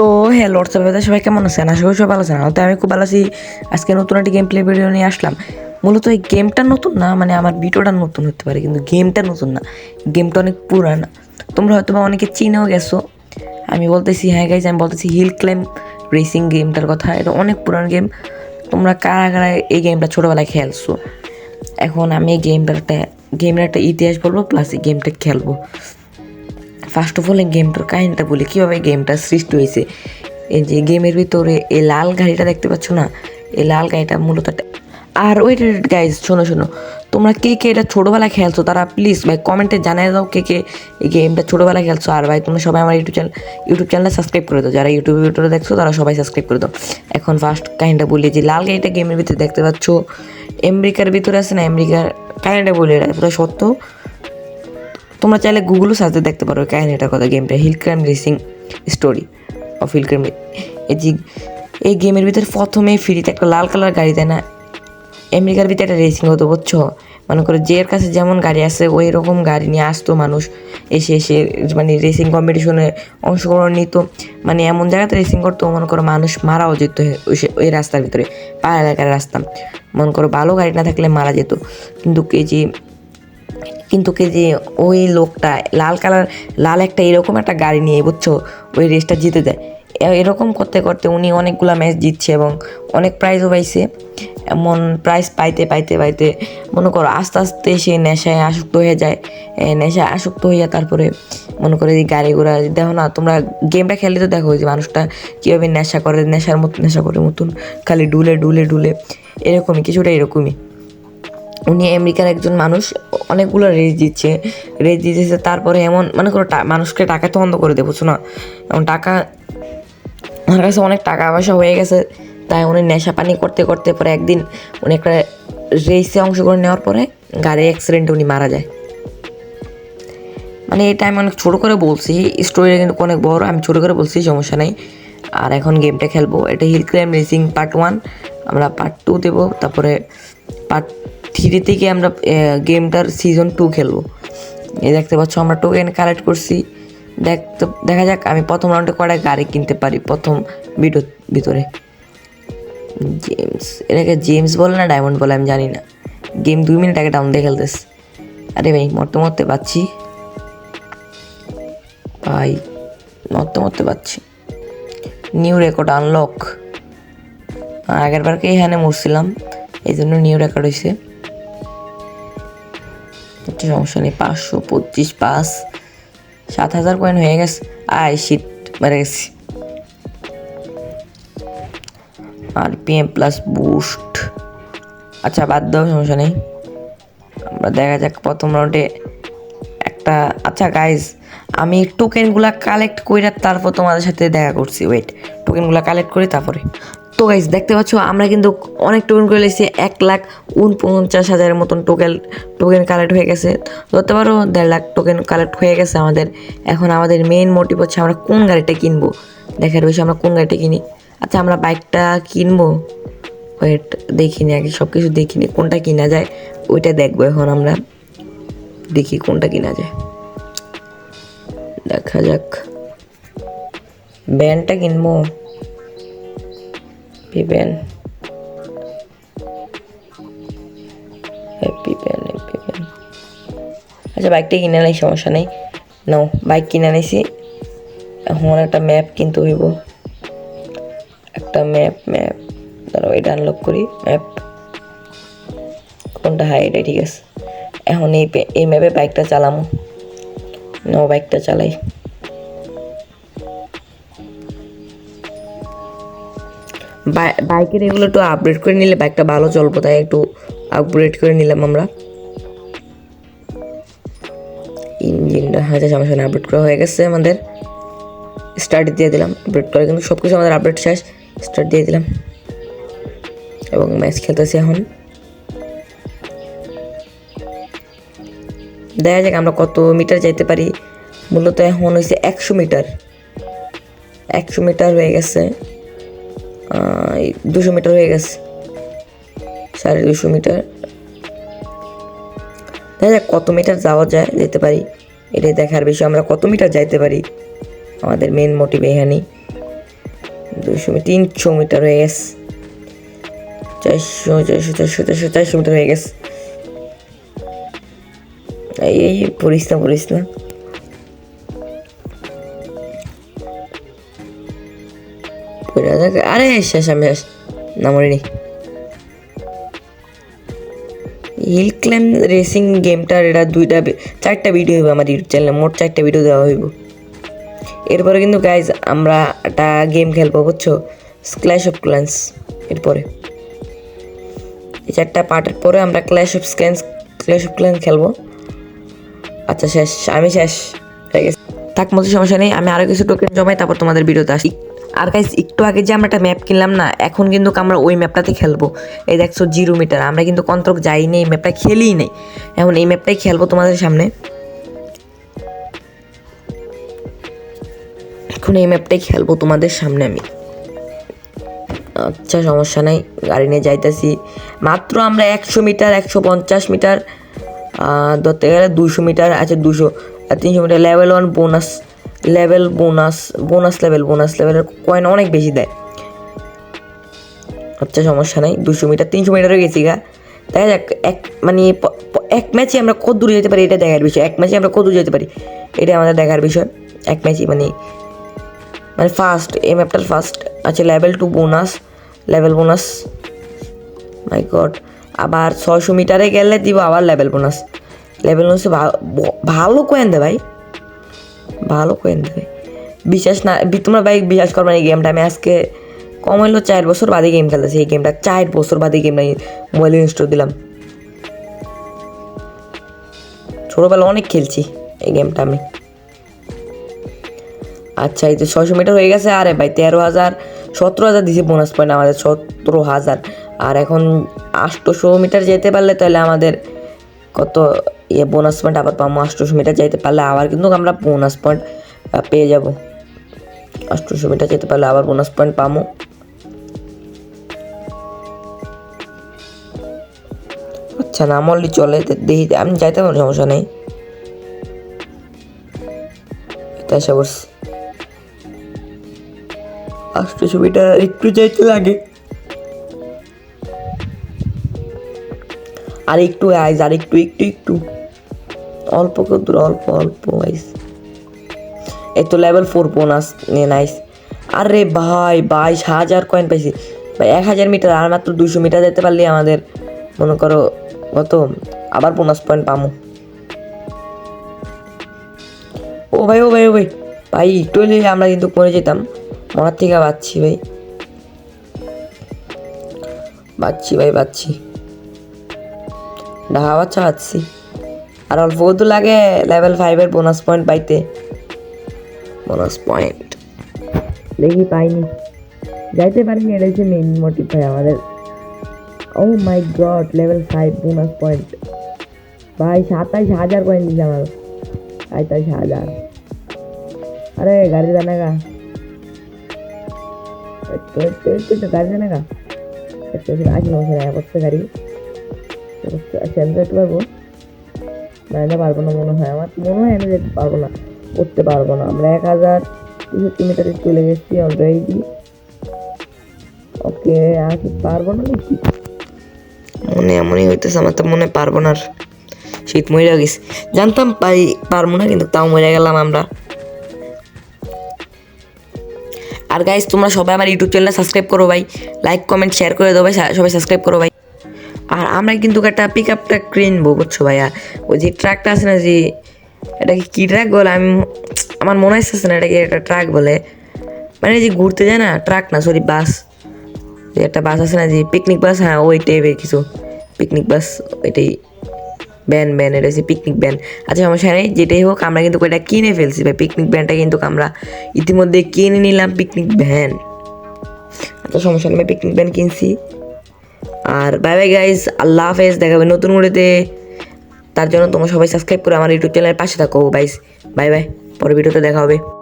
তো hello WhatsApp সবাই কেমন আছেন? আশা করি সবাই ভালো আছেন। তো আমি খুব ভালো আছি। আজকে নতুন একটি গেম প্লে ভিডিও নিয়ে আসলাম। মূলত এই গেমটা নতুন না মানে আমার ভিডিওটা নতুন হতে পারে, কিন্তু গেমটা নতুন না। গেমটা অনেক পুরানা। তোমরা হয়তো বা অনেকে চিনেও গেছো। আমি বলতেছি হ্যাঁ গাইজ আমি বলতেছি হিল ক্লাইম রেসিং গেমটার কথা। এটা অনেক পুরান গেম তোমরা কারা কারা এই গেমটা ছোটোবেলায় খেলছো? এখন আমি এই গেমটার একটা গেমের একটা ইতিহাস বলব প্লাস এই গেমটা খেলব। ফার্স্ট অফ অল এই গেমটার কাহিনীটা বলি। কীভাবে গেমটা সৃষ্টি হয়েছে? এই যে গেমের ভিতরে এই লাল গাড়িটা দেখতে পাচ্ছ না? এই লাল গাড়িটা মূলত আর ওইটা গাইজ শোনো শোনো। তোমরা কে কে এটা ছোটোবেলায় খেলছো, তারা প্লিজ ভাই কমেন্টে জানিয়ে দাও কে কে এই গেমটা ছোটোবেলায় খেলছো। আর ভাই, তোমরা সবাই আমার ইউটিউব চ্যানেল ইউটিউব চ্যানেলটা সাবস্ক্রাইব করে দাও। যারা ইউটিউবে ভিডিওটা দেখছ, তারা সবাই সাবস্ক্রাইব করে দাও। এখন ফার্স্ট কাহিনীটা বলি, যে লাল গাড়িটা গেমের ভিতরে দেখতে পাচ্ছ, আমেরিকার ভিতরে আছে না? আমেরিকার কাহিনীটা বলি, এটা সত্য? তোমরা চাইলে গুগলও সার্চে দেখতে পারো কাহিনীটার কথা গেমটা hill climb racing story of hill climb এই যে, এই গেমের ভিতরে প্রথমে ফ্রিতে একটা লাল কালার গাড়ি দেয় না, আমেরিকার ভিতরে একটা রেসিং হতো, বুঝছ? মনে করো যে কাছে যেমন গাড়ি আছে, ওই রকম গাড়ি নিয়ে আসতো মানুষ, এসে এসে মানে রেসিং কম্পিটিশনে অংশগ্রহণ নিত। মানে এমন জায়গাতে রেসিং করতো, মনে করো মানুষ মারাও যেত ওই রাস্তার ভিতরে, পাহাড় এলাকার রাস্তা। মনে করো ভালো গাড়ি না থাকলে মারা যেত। কিন্তু এই যে কিন্তু কে যে ওই লোকটা লাল কালার, লাল একটা এরকম একটা গাড়ি নিয়ে, বুঝছ? ওই রেসটা জিতে দেয় এরকম করতে করতে উনি অনেকগুলা ম্যাচ জিতছে এবং অনেক প্রাইজও পাইছে। এমন প্রাইজ পাইতে পাইতে পাইতে, মনে করো, আস্তে আস্তে সে নেশায় আসক্ত হয়ে যায়। নেশায় আসক্ত হইয়া তারপরে মনে করে এই গাড়ি ঘোড়া দেখো না, তোমরা গেমটা খেলে তো দেখো যে মানুষটা কীভাবে নেশা করে, নেশার মতো নেশা করে মতন খালি ডুলে ডুলে ডুলে। এরকমই, কিছুটা এরকমই। উনি আমেরিকার একজন মানুষ, অনেকগুলো রেস দিচ্ছে। রেস দিতেছে, তারপরে এমন মানে কোনো মানুষকে টাকা তো বন্ধ করে দেবো না? এমন টাকা ওনার কাছে অনেক টাকা পয়সা হয়ে গেছে, তাই উনি নেশা পানি করতে করতে পরে একদিন উনি একটা রেসে অংশগ্রহণ নেওয়ার পরে গাড়ির অ্যাক্সিডেন্টে উনি মারা যায়। মানে এটা আমি অনেক ছোটো করে বলছি স্টোরিটা কিন্তু অনেক বড়, আমি ছোটো করে বলছি, সমস্যা নেই। আর এখন গেমটা খেলব। এটা hill climb racing part one আমরা পার্ট টু দেবো, তারপরে পার্ট থ্রি থেকে আমরা গেমটার সিজন টু খেলব। এই দেখতে পাচ্ছ আমরা টোকেন কালেক্ট করছি। দেখ, তো দেখা যাক, আমি প্রথম রাউন্ডে কটা গাড়ি কিনতে পারি প্রথম ভিডিও ভিতরে। জেমস এটাকে জেমস বলে না ডায়মন্ড বলে আমি জানি না। গেম দুই মিনিট আগে ডাউন দিয়ে খেলতেছে। আরে ভাই, মরতে মরতে পাচ্ছি। ভাই, মরতে মরতে পাচ্ছি। নিউ রেকর্ড আনলক আগের বারকে এখানে মরছিলাম এই জন্য নিউ রেকর্ড হয়েছে আচ্ছা, সমস্যা নেই পাঁচশো পঁচিশ পাঁচ সাত হাজার কয়েন হয়ে গেছে। আয় শীত মেরে গেছি। আর পিএম প্লাস বুস্ট আচ্ছা বাদ দাও সমস্যা নেই। আমরা দেখা যাক প্রথম রাউন্ডে একটা আচ্ছা গাইজ আমি টোকেনগুলা কালেক্ট করে তারপর তোমাদের সাথে দেখা করছি। ওয়েট টোকেনগুলা কালেক্ট করি তারপরে। তো গাইজ দেখতে পাচ্ছ, আমরা কিন্তু অনেক টোকেন করে লেছি, এক লাখ উনপঞ্চাশ হাজারের মতন টোকেন টোকেন কালেক্ট হয়ে গেছে। ধরতে পারো, দেড় লাখ টোকেন কালেক্ট হয়ে গেছে আমাদের। এখন আমাদের মেইন মোটিভ হচ্ছে আমরা কোন গাড়িটা কিনবো। দেখার বিষয়ে, আমরা কোন গাড়িটা কিনি। আচ্ছা আমরা বাইকটা কিনবো? ওয়েট দেখিনি আগে সব কিছু দেখিনি। কোনটা কিনা যায়, ওইটা দেখব এখন আমরা। দেখি কোনটা কিনা যায়। দেখা যাক। ব্যান্ডটা কিনবো? ব্যান্ড হ্যাপি ব্যান্ড আচ্ছা বাইকটা কিনে নেই সমস্যা নেই। নাও বাইক কিনে নিছি এখন একটা ম্যাপ কিনতে হইব। একটা ম্যাপ ম্যাপ দাঁড়াও এটা আনলক করি ম্যাপ কোনটা হ্যাঁ এটাই ঠিক আছে। এখন এই এই ম্যাপে বাইকটা চালামো। নাও বাইকটা চালাই। বাইকের এগুলো একটু আপডেট করে নিলে বাইকটা ভালো চলবো, তাই একটু আপগ্রেড করে নিলাম আমরা। ইঞ্জিনটা হ্যাঁ সমস্যা নেই আপডেট করা হয়ে গেছে আমাদের। স্টার্ট দিয়ে দিলাম আপডেট করে কিন্তু সব কিছু আমাদের আপডেট শেষ। স্টার্ট দিয়ে দিলাম। এবং ম্যাচ খেলতেছি এখন। দেখা যাক আমরা কত মিটার যাইতে পারি। মূলত এখন হয়েছে একশো মিটার একশো মিটার হয়ে গেছে। দুশো মিটার হয়ে গেছে। সাড়ে দুশো মিটার। দেখা যাক কত মিটার যাওয়া যায়, যেতে পারি। এটাই দেখার বিষয়, আমরা কত মিটার যাইতে পারি? আমাদের মেন মোটিভ এখানেই। দুশো তিনশো মিটার হয়ে গেছে। চারশো চারশো চারশো চারশো চারশো মিটার হয়ে গেছে। এই পড়িস না পড়িস না। আরে শেষ, আমি শেষ। না মরিনি হিল ক্লাইম রেসিং গেমটার এটা দুইটা চারটা ভিডিও হইব আমার ইউটিউব চ্যানেলে মোট চারটা ভিডিও দেওয়া হইব। এরপরে কিন্তু গাইজ আমরা একটা গেম খেলব, বুঝছ? ক্ল্যাশ অফ ক্ল্যান্স এরপরে। এই চারটা পার্টের পরে আমরা clash of clans clash of clans খেলব। আচ্ছা শেষ, আমি শেষ হয়ে গেছে থাক মতো সমস্যা নেই, আমি আরও কিছু টোকেন জমাই, তারপর তোমাদের ভিডিওতে আসি। আর গাইজ একটু আগে যে আমরা একটা ম্যাপ কিনলাম না, এখন কিন্তু আমরা ওই ম্যাপটাতে খেলব। এই দেখছ, জিরো মিটার। আমরা কিন্তু কন্ত্রক যাই নেই ম্যাপটা খেলেই নেই। এখন এই ম্যাপটাই খেলব তোমাদের সামনে। এখন এই ম্যাপটাই খেলব তোমাদের সামনে আমি। আচ্ছা সমস্যা নাই, গাড়ি নিয়ে যাইতেছি। মাত্র আমরা একশো মিটার, একশো পঞ্চাশ মিটার ধরতে গেলে দুশো মিটার আছে দুশো তিনশো metre level one bonus level bonus bonus level bonus লেভেলের কয়েন অনেক বেশি দেয়। আচ্ছা সমস্যা নেই। দুশো মিটার তিনশো মিটারে গেছি গা। দেখা যাক, এক মানে এক ম্যাচে আমরা কত দূরে যেতে পারি, এটা দেখার বিষয়। এক ম্যাচে আমরা কত দূরে যেতে পারি, এটা আমাদের দেখার বিষয়। এক ম্যাচে মানে মানে ফার্স্ট এই ম্যাপটার ফার্স্ট আছে level two bonus level bonus my god আবার ছশো মিটারে গেলে দিব আবার লেভেল বোনাস লেভেল বোনাসে ভালো কয়েন দেয় ভাই। ভালো কয়েন দেবে বিশ্বাস না তোমরা ভাই বিশ্বাস করবে না এই গেমটা আমি আজকে কম হইল চার বছর বাদে গেম খেলতেছি। এই গেমটা চার বছর বাদে গেমটা মোবাইলে ইনস্টল দিলাম। ছোটোবেলা অনেক খেলছি এই গেমটা আমি। আচ্ছা এই তো ছশো মিটার হয়ে গেছে। আরে ভাই, তেরো হাজার, সতেরো হাজার দিছে বোনাস পয়েন্ট আমাদের, সতেরো হাজার। আর এখন আটশোশো মিটার যেতে পারলে তাহলে আমাদের কত ইয়ে বোনাস পয়েন্ট আবার পাবো আটশোশো মিটার যেতে পারলে আবার কিন্তু আমরা বোনাস পয়েন্ট পেয়ে যাব। আটশোশো মিটার যেতে পারলে আবার বোনাস পয়েন্ট পাবো। আচ্ছা না, মল্লি চলে দেখি, আমি যাইতে পারব, সমস্যা নেই। একটু যাইতে লাগে। আর একটু আর একটু একটু একটু। অল্প কত অল্প অল্প আইস এই তো লেভেল ফোর বোনাস নিয়ে নাইস আরে ভাই, বাইশ হাজার কয়েন পাইছি। ভাই, এক হাজার মিটার আর মাত্র দুশো মিটার যেতে পারলে আমাদের, মনে করো, কত? আবার বোনাস পয়েন্ট পামো। ও ভাই ও ভাই ও ভাই। ভাই, একটু আমরা কিন্তু পড়ে যেতাম। মনার থেকে বাচ্ছি, ভাই। বাচ্ছি ভাই, বাচ্ছি। ডাহা বাচ্চা বাচ্ছি। আর অল্প তো লাগে লেভেল ফাইভের বোনাস পয়েন্ট পাইতে বোনাস পয়েন্ট দেখি পাইনি যাইতে পারিনি এটা হচ্ছে মেন মোটিভ ভাই আমাদের ও my god level five bonus point ভাই সাতাইশ হাজার পয়েন্ট দিচ্ছে আমার সাতাইশ হাজার আরে গাড়ি জানাগা গাড়ি জানাগা আশি নশো টাকা করছে গাড়ি আচ্ছা আমি তো পারব না এটা পারব না মনে হয় আমার। মনে হয় আমি যেতে পারব না, করতে পারব না। আমরা এক হাজার তেষট্টি মিটারে চলে গেছি অলরেডি ওকে, আর কি পারব না নাকি? মনে এমনই হইতেছে আমার তো মনে পারব না আর। শীত মরে গেছে। জানতাম পাই, পারব না, কিন্তু তাও মরে গেলাম আমরা। আর গাইজ তোমরা সবাই আমার ইউটিউব চ্যানেলটা সাবস্ক্রাইব করো ভাই। লাইক কমেন্ট শেয়ার করে দেবো ভাই। সবাই সাবস্ক্রাইব করো ভাই। আর আমরা কিন্তু একটা পিক আপ ট্রাক কিনবো, বুঝছ ভাইয়া? ওই যে ট্রাকটা আছে না যে এটাকে কী ট্রাক বলে? আমি, আমার মনে আসতেছে না এটাকে একটা ট্রাক বলে। মানে যে ঘুরতে যায় না ট্রাক না সরি বাস যে একটা বাস আছে না যে পিকনিক বাস হ্যাঁ ওই টাইপের কিছু। পিকনিক বাস ওইটাই। ব্যান ব্যান এটা হচ্ছে পিকনিক ব্যান আচ্ছা সমস্যা নেই, যেটাই হোক, আমরা কিন্তু ওইটা কিনে ফেলছি। ভাই পিকনিক ব্যানটা কিন্তু আমরা ইতিমধ্যে কিনে নিলাম পিকনিক ভ্যান আচ্ছা সমস্যা নেই পিকনিক ভ্যান কিনছি। আর বাই বাই গাইজ আল্লাহ হাফেজ দেখাবে নতুন মুড়িতে তার জন্য তোমরা সবাই সাবস্ক্রাইব করে আমার ইউটিউব চ্যানেলের পাশে থাকো বাইস বাই বাই পরে ভিডিওতে দেখা হবে।